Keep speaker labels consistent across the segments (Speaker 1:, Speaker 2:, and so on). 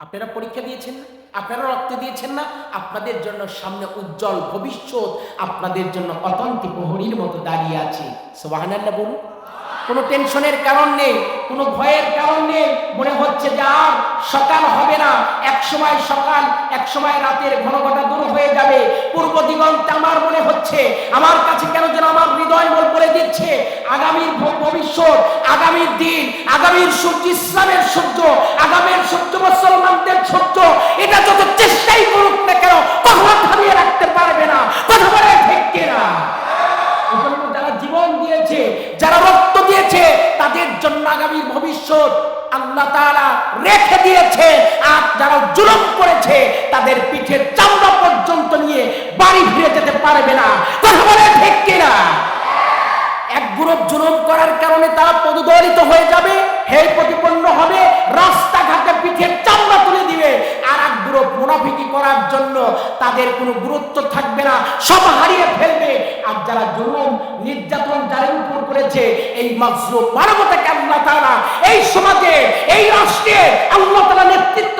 Speaker 1: আপনারা পরীক্ষা দিয়েছেন না? আপনারা রক্ত দিয়েছেন না? আপনাদের জন্য সামনে উজ্জ্বল ভবিষ্যৎ, আপনাদের জন্য অতন্তি প্রহরীর মতো দাঁড়িয়ে আছে। সোবাহান্লাহ বলুন। কোনো টেনশনের কারণ নেই, কোনো ভয়ের কারণ নেই। মনে হচ্ছে যে আর সকাল হবে না। এক সময় সকাল, এক সময় রাতের ঘন ঘটা দূর হয়ে যাবে। পূর্ব দিগন্তে আমার মনে হচ্ছে, আমার কাছে কেন যেন আমার হৃদয় বল বলে দিচ্ছে, আগামীর ভবিষ্যৎ, আগামীর দিন, আগামীর সূর্য, ইসলামের সূর্য, আগামীর সূর্য, মুসলমানদের সূর্য, এটা যত চেষ্টাই করুক না কেন কখনো থামিয়ে রাখতে পারবে না, কথা বলে ঠিক কিনা এজন্য যারা জীবন দিয়েছে, যারা রক্ত দিয়েছে, তাদের জন্য আগামীর ভবিষ্যৎ আল্লাহ তারা রেখে দিয়েছে আর যারা জুলুম করেছে, তাদের পিঠের চামড়া পর্যন্ত নিয়ে বাড়ি ফিরে যেতে পারবে না। কথা বলে ঠিক কিনা? এক গ্রুপ জুলুম করার কারণে তারা পদদলিত হয়ে যাবে। হে প্রতিপন্ন তাদের কোনো গুরুত্ব থাকবে না। সব হারিয়ে ফেলবে। আর যারা জুলুম, নির্যাতন যাদের উপর করেছে, এই মাজলুম মানবতাকে আল্লাহ তারা এই সমাজে, এই রাষ্ট্রে আল্লাহ তারা নেতৃত্ব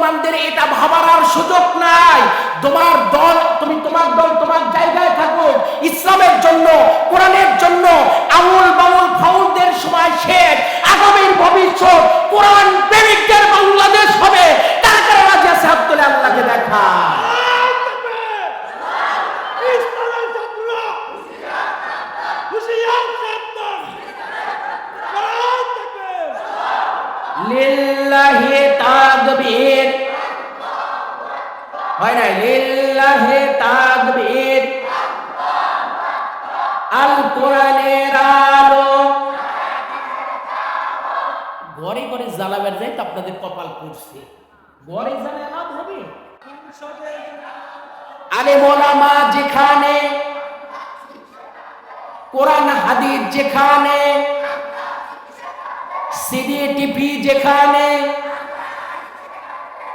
Speaker 1: মুসলমানদের এটা ভাবার আর সুযোগ নাই। তোমার দল, তুমি তোমার দল তোমার জায়গায় থাকো ইসলামের জন্য, কোরআনের জন্য আমুল বামুল ফাউলদের সময় শেষ। আগামীর ভবিষ্যৎ কোরআন প্রেমিকদের বাংলাদেশ হবে। তার কারণে আজ আল্লাহকে দেখা। তাকবীর। হয় না লিল্লাহি তাকবীর। আল কোরআনের আলো। ঘরে ঘরে জ্বালাবার যাই তো আপনাদের কপাল পড়ছে। ঘরে জ্বালা লাভ হবে? আরে মোলামা যেখানে, কোরআন হাদিস যেখানে, সিডি টিভি যেখানে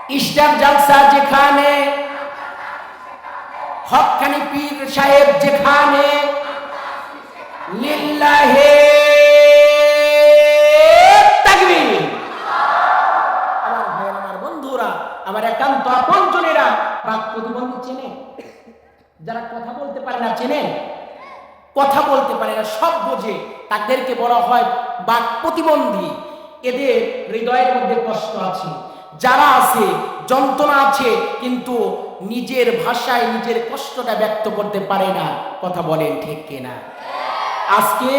Speaker 1: স্টার জালসা যেখানে হকানি পীর সাহেব যেখানে, লিল্লাহে আমার বন্ধুরা, আমার বাক প্রতিবন্ধী চেনে? যারা কথা বলতে পারে না চেনেন কথা বলতে পারে না, সব বোঝে। তাদেরকে বলা হয় বাক প্রতিবন্ধী। এদের হৃদয়ের মধ্যে কষ্ট আছে। যারা আছে, যন্ত্রণা আছে, কিন্তু নিজের ভাষায় নিজের কষ্টটা ব্যক্ত করতে পারে না। কথা বলেন ঠিক কিনা? আজকে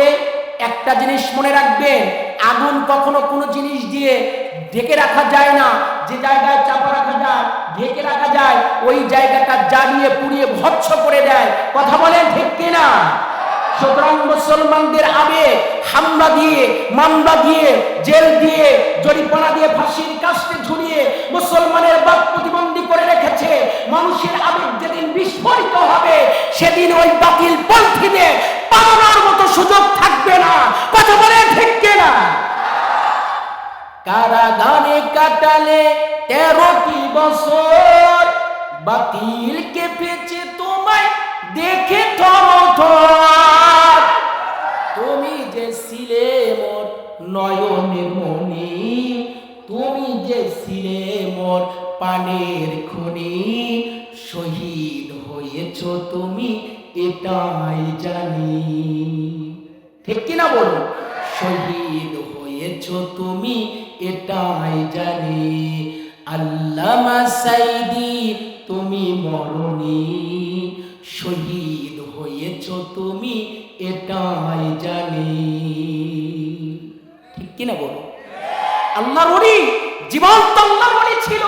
Speaker 1: একটা জিনিস মনে রাখবেন, আগুন কখনো কোনো জিনিস দিয়ে ঢেকে রাখা যায় না। যে জায়গায় চাপা রাখা যায়, ঢেকে রাখা যায়, ওই জায়গাটা জ্বালিয়ে পুড়িয়ে ভৎস করে দেয়। কথা বলেন ঠিক কিনা? সুতরাং মুসলমানদের আবেগ হামলা দিয়ে, মামলা দিয়ে, জেল দিয়ে, জরিপানা দিয়ে, ফাঁসির কাস্টে ঝুলিয়ে মুসলমানের বাক প্রতিবন্ধী করে রেখেছে। মানুষের আবেগ যেদিন বিস্ফোরিত হবে, সেদিন ওই বাতিল পন্থীদের পালানোর মতো সুযোগ থাকবে না। কথা বলে ঠিক না কারাগারে কাটালে তেরোটি বছর। বাতিল কেঁপেছে তোমায় দেখে থর তুমি নয়নে মনি, তুমি যে ছিলে মোর পানের খনি, শহীদ হয়েছ তুমি এটাই জানি। ঠিক কিনা বলুন? শহীদ হয়েছ তুমি এটাই জানি। আল্লামা সাইদি, তুমি মরণি, শহীদ হয়েছ তুমি এটাই জানি ঠিক কিনা বলুন আল্লাহর ওলি জীবন্ত আল্লাহর ছিল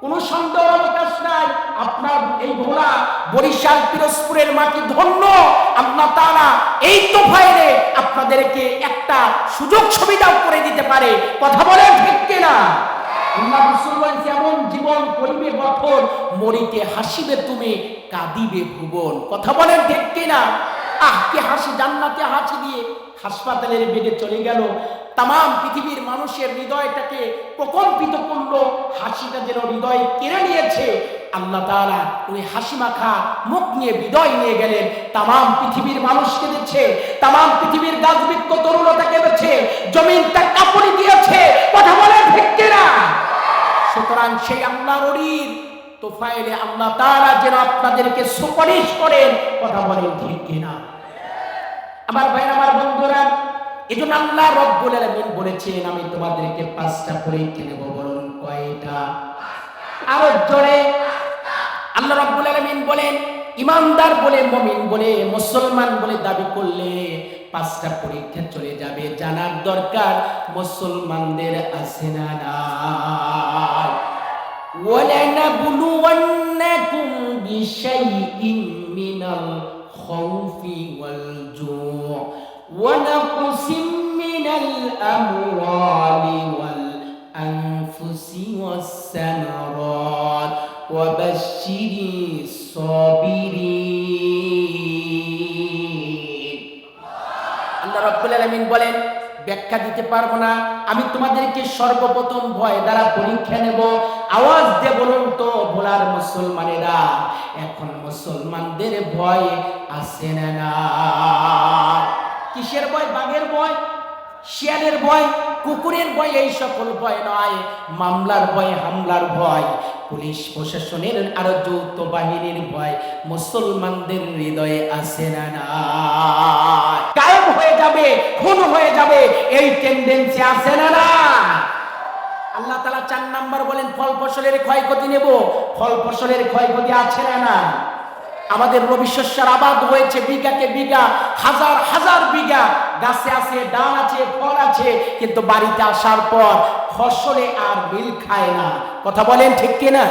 Speaker 1: কোনো সন্দেহ অবকাশ নাই। আপনার এই ভোলা বরিশাল, পিরোজপুরের মাটি ধন্য। আল্লাহ তারা এই তোফাইলে আপনাদেরকে একটা সুযোগ সুবিধাও করে দিতে পারে। কথা বলেন ঠিক কিনা? আল্লাহ বলেছে এমন জীবন করিবে গঠন মরিতে হাসিবে তুমি, কাঁদিবে ভুবন। কথা বলেন ঠিক কিনা? আহ, কে হাসি, জান্নাতে হাসি দিয়ে হাসপাতালের বেডে চলে গেল। তাম পৃথিবীর মানুষের হৃদয়টাকে প্রকম্পিত করল, হাসিটা যেন হৃদয় কেড়ে নিয়েছে। আল্লাহ তাআলা ওই হাসি মাখা মুখ নিয়ে বিদয় নিয়ে গেলেন। তাম পৃথিবীর মানুষ কেঁদেছে তাম পৃথিবীর গাছ বৃক্ষ তরুণতা কেঁদেছে, জমিনটা কাপড়ি দিয়েছে। কথা বলে ভিক্কেরা সুতরাং সেই আল্লাহ ররির তোফাইলে আল্লাহ তারা যেন আপনাদেরকে সুপারিশ করেন। কথা বলেন ঠিক কিনা? আমার ভাই আমার বন্ধুরা এই জন্য আল্লাহ রব্বুল আলামিন বলেছেন আমি তোমাদেরকে পাঁচটা পরীক্ষা নেব বলুন কয়টা আরো জোরে আল্লাহ রব্বুল আলামিন বলেন ইমানদার বলে মমিন বলে মুসলমান বলে দাবি করলে পাঁচটা পরীক্ষা চলে যাবে জানার দরকার মুসলমানদের আছে না নাই ولنبلونكم بشيء من الخوف والجوع ونقص من الأموال والأنفس والثمرات وبشر الصابرين আল্লাহ রব্বুল আলামিন বলেন ব্যাখ্যা দিতে পারবো না আমি তোমাদেরকে সর্বপ্রথম ভয় দ্বারা পরীক্ষা নেব আওয়াজ দিয়ে বলুন তো ভোলার মুসলমানেরা এখন মুসলমানদের ভয় আছে না না কিসের ভয়? বাঘের ভয়? শিয়ালের ভয়? কুকুরের ভয়? এই সকল ভয় নয়। মামলার ভয়, হামলার ভয়। পুলিশ প্রশাসনের আরও যৌথ বাহিনীর ভয়। মুসলমানদের হৃদয়ে আসে না গায়েব হয়ে যাবে, খুন হয়ে যাবে, এই টেন্ডেন্সি আসে না না। আল্লাহ তালা চার নাম্বার বলেন, ফল ফসলের ক্ষয়ক্ষতি নেব। ফল ফসলের ক্ষয়ক্ষতি আছে না না। আমাদের রবি শস্যের আবাদ হয়েছে বিঘাকে বিঘা, হাজার হাজার বিঘা। গাছে আছে, ডাল আছে, ফল আছে, কিন্তু বাড়িতে আসার পর ফসলে আর মিল খায় না। কথা বলেন ঠিক কিনা?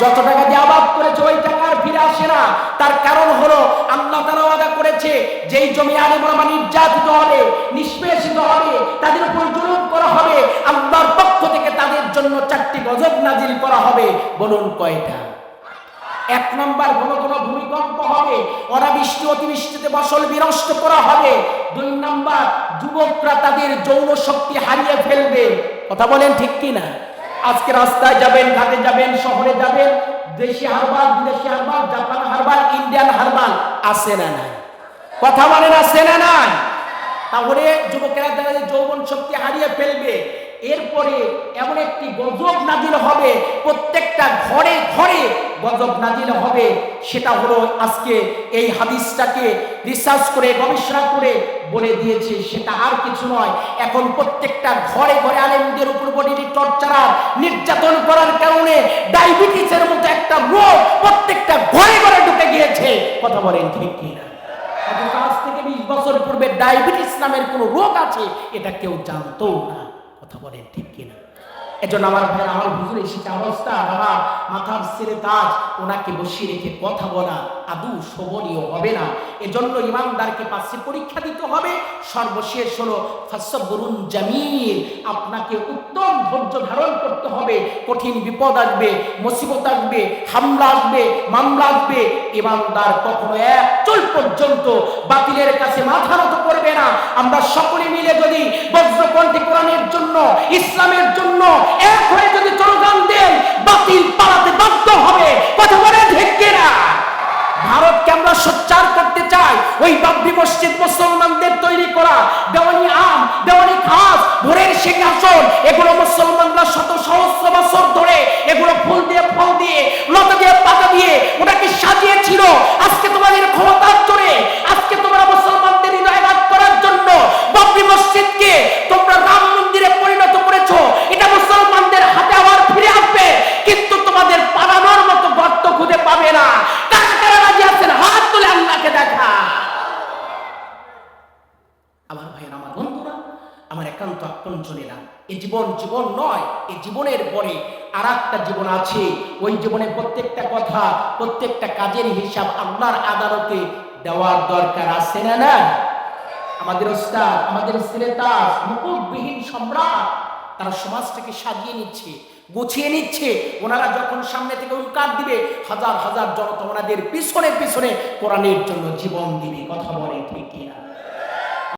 Speaker 1: যত টাকা দিয়ে আবাদ করেছে, ওই টাকা আর ফিরে আসে না। তার কারণ হলো, আল্লাহ তারা ওয়াদা করেছে, যেই জমি আলে মোলামা নির্যাতিত হবে, নিষ্পেষিত হবে, তাদের উপর জুলুম করা হবে, আল্লাহর পক্ষ থেকে তাদের জন্য চারটি গজব নাজিল করা হবে। বলুন কয়টা? এক নাম্বার ঘন ঘন ভূমিকম্প হবে, অনাবৃষ্টি, অতিবৃষ্টিতে ফসল বিনষ্ট করা হবে। দুই নাম্বার, যুবকরা তাদের যৌন শক্তি হারিয়ে ফেলবে। কথা বলেন ঠিক কি না আজকে রাস্তায় যাবেন, ঘাটে যাবেন, শহরে যাবেন, দেশি হারবাল, বিদেশি herbal, Japan herbal, Indian herbal, আছে না নাই? কথা বলেন, আছে না নাই? তাহলে যুবকেরা যায় যৌবন শক্তি হারিয়ে ফেলবে। এরপরে এমন একটি গজব নাজিল হবে, প্রত্যেকটা ঘরে ঘরে গজব নাজিল হবে, সেটা হলো আজকে এই হাদিসটাকে রিসার্চ করে, গবেষণা করে বলে দিয়েছে, সেটা আর কিছু নয়। এখন প্রত্যেকটা ঘরে ঘরে আলেমদের উপর বডির টর্চার, নির্যাতন করার কারণে ডায়াবেটিসের মতো একটা রোগ প্রত্যেকটা ঘরে ঘরে ঢুকে গিয়েছে। কথা বলেন ঠিক কিনা? আজ থেকে বিশ বছর পূর্বে ডায়াবেটিস নামের কোনো রোগ আছে, এটা কেউ জানতো না। কথা বলেন ঠিক কিনা? এজন্য আমার ভাই আমার হুজুর এসেছে অবস্থা আমার মাথার ছেড়ে তাজ, ওনাকে বসিয়ে রেখে কথা বলা আদৌ শোভনীয় হবে না। এজন্য ইমানদারকে পাশে পরীক্ষা দিতে হবে। সর্বশেষ হলো ফাসবরুন জামিল, আপনাকে উত্তম ধৈর্য ধারণ করতে হবে। কঠিন বিপদ আসবে, মুসিবত আসবে, হামলা আসবে, মামলা আসবে। ইমানদার কখনো এক চুল পর্যন্ত বাতিলের কাছে মাথা নত করবে না। আমরা সকলে মিলে যদি বজ্রকণ্ঠী কোরআনের জন্য, ইসলামের জন্য। এক হয়ে যদি স্লোগান দেন, বাতিল পালাতে বাধ্য হবে। কথা বলে ঢেকে না ভারতকে আমরা সোচ্চার করতে চাই। ওই বাবরি মসজিদ মুসলমানদের তৈরি করা। দেওয়ানি আম, দেওয়ানি খাস ভোরের সিংহাসন, এগুলো মুসলমানরা শত সহস্র বছর ধরে এগুলো ফুল দিয়ে ফল দিয়ে লতা দিয়ে পাতা দিয়ে ওটাকে সাজিয়েছিল আজকে তোমাদের ক্ষমতার জোরে আজকে তোমরা মুসলমানদের হৃদয় রাগ করার জন্য বাবরি মসজিদকে তোমরা রাম মন্দিরে পরিণত করেছ এটা মুসলমানদের হাতে আবার ফিরে আসবে কিন্তু তোমাদের পালানোর মতো গর্ত খুঁজে পাবে না কারা কারা রাজি আছেন হাত তুলে আল্লাহকে দেখা আমার ভাইয়ের আমার বন্ধুরা আমার একান্ত এই জীবন জীবন নয় এই জীবনের পরে আর একটা জীবন আছে। ওই জীবনে প্রত্যেকটা কথা, প্রত্যেকটা কাজের হিসাব আল্লাহর আদালতে দেওয়ার দরকার আছে না না আমাদের ওস্তাদ, আমাদের সিলেতাস মুকুটবিহীন সম্রাট, তারা সমাজটাকে সাজিয়ে নিচ্ছে, গুছিয়ে নিচ্ছে। ওনারা যখন সামনে থেকে উল্কার দিবে, হাজার হাজার জনতা ওনাদের পিছনে পিছনে কোরআনের জন্য জীবন দিবে। কথা বলে ঠিক কিনা?